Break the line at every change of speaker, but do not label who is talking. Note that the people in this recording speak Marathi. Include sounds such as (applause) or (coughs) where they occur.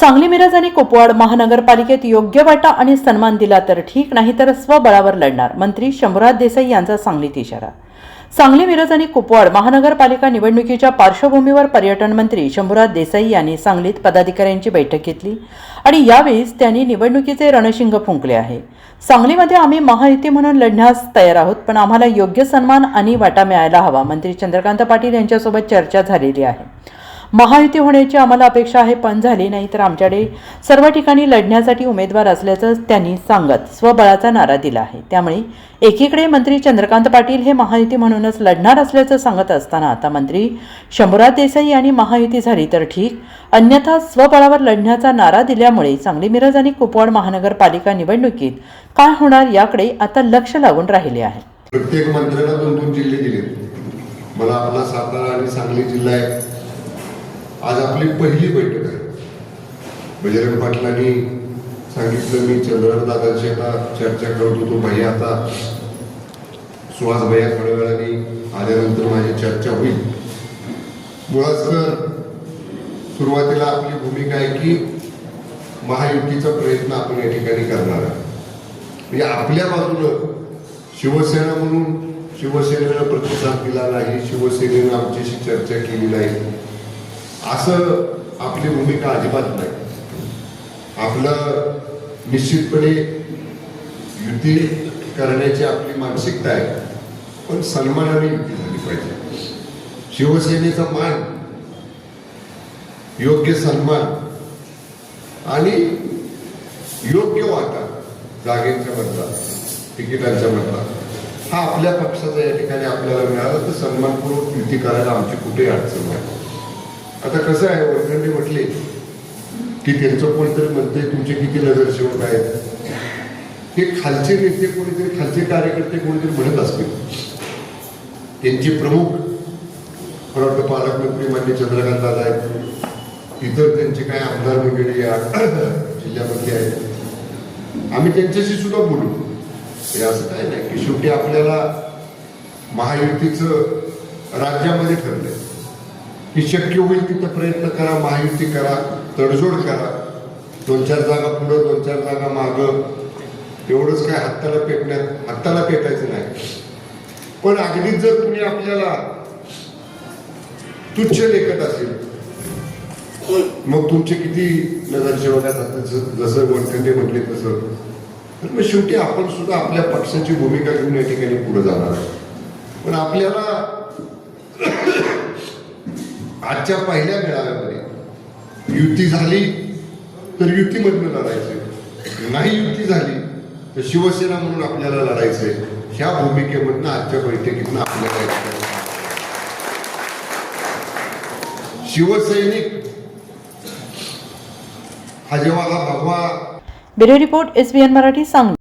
सांगली मिरज आणि कुपवाड महानगरपालिकेत योग्य वाटा आणि सन्मान दिला तर ठीक नाही तर स्वबळावर लढणार मंत्री शंभूराज देसाई यांचा सांगलीत इशारा. सांगली मिरज आणि कुपवाड महानगरपालिका निवडणुकीच्या पार्श्वभूमीवर पर्यटन मंत्री शंभूराज देसाई यांनी सांगलीत पदाधिकाऱ्यांची बैठक घेतली आणि यावेळीच त्यांनी निवडणुकीचे रणशिंग फुंकले आहे. सांगलीमध्ये आम्ही महायुती म्हणून लढण्यास तयार आहोत पण आम्हाला योग्य सन्मान आणि वाटा मिळायला हवा मंत्री चंद्रकांत पाटील यांच्यासोबत चर्चा झालेली आहे. महायुती होण्याची आम्हाला अपेक्षा आहे पण झाली नाही तर आमच्याकडे सर्व ठिकाणी लढण्यासाठी उमेदवार असल्याचं त्यांनी सांगत स्वबळाचा नारा दिला आहे. त्यामुळे एकीकडे मंत्री चंद्रकांत पाटील हे महायुती म्हणूनच लढणार असल्याचं सांगत असताना आता मंत्री शंभूराज देसाई यांनी महायुती झाली तर ठीक अन्यथा स्वबळावर लढण्याचा नारा दिल्यामुळे सांगली मिरज आणि कुपवाड महानगरपालिका निवडणुकीत काय होणार याकडे आता लक्ष लागून राहिले आहे.
प्रत्येक मंत्र्याला दोन दोन जिल्हे दिले मला आपला सातारा आणि सांगली जिल्हा आहे. आज आपली पहिली बैठक आहे. बजरंग पाटलांनी सांगितलं मी चंद्रकांत दादांशी आता चर्चा करत होतो. भैया आता सुहास भैया थोड्या वेळाने आल्यानंतर माझी चर्चा होईल. मुळात सुरुवातीला आपली भूमिका आहे की महायुतीचा प्रयत्न आपण या ठिकाणी करणार आहे. म्हणजे आपल्या बाजूनं शिवसेना म्हणून शिवसेनेनं प्रतिसाद दिला नाही शिवसेनेनं आमच्याशी चर्चा केली नाही. असं आपली भूमिका अजिबात नाही. आपलं निश्चितपणे युती करण्याची आपली मानसिकता आहे पण सन्मानाने युती झाली पाहिजे. शिवसेनेचा मान योग्य सन्मान आणि योग्य वाटा जागेच्या बदला तिकिटांच्या बदला हा आपल्या पक्षाचा या ठिकाणी आपल्याला मिळाला. तर सन्मानपूर्वक युती करायला आमची कुठेही अडचण नाही. आता कसं आहे वडिलांनी म्हटले की त्यांचं कोणीतरी म्हणते तुमचे किती नगरसेवक आहेत? हे खालचे नेते कोणीतरी खालचे कार्यकर्ते कोणीतरी म्हणत असतील. त्यांचे प्रमुख मला वाटतं पालकमंत्री मान्य चंद्रकांत दादा आहेत. इतर त्यांचे काय आमदार वगैरे या (coughs) जिल्ह्यामध्ये आहेत. आम्ही त्यांच्याशी सुद्धा बोलू. हे असं काय नाही की शेवटी आपल्याला महायुतीचं राज्यामध्ये ठरलंय. की शक्य होईल तिथं प्रयत्न करा महायुती करा तडजोड करा. दोन चार जागा पुढं दोन चार जागा मागं. एवढंच काय हाताला पेटण्यात हाताला पेटायचं नाही. पण अगदीच जर तुम्ही आपल्याला तुच्छ लेखत असेल मग तुमचे किती नगरसेवक आहेत? जसं- जसं म्हटले तसं. तर मग शेवटी आपण सुद्धा आपल्या पक्षाची भूमिका घेऊन या ठिकाणी पुढे जाणार पण आपल्याला आजच्या पहिल्या मेळाव्यामध्ये युती झाली तर युतीमधनं लढायचं. नाही युती झाली तर शिवसेना म्हणून आपल्याला लढायचंय ह्या भूमिकेमधनं आजच्या बैठकीतनं आपल्याला शिवसैनिक हा जेव्हा हा भगवा
bureau report S Marathi Sangli.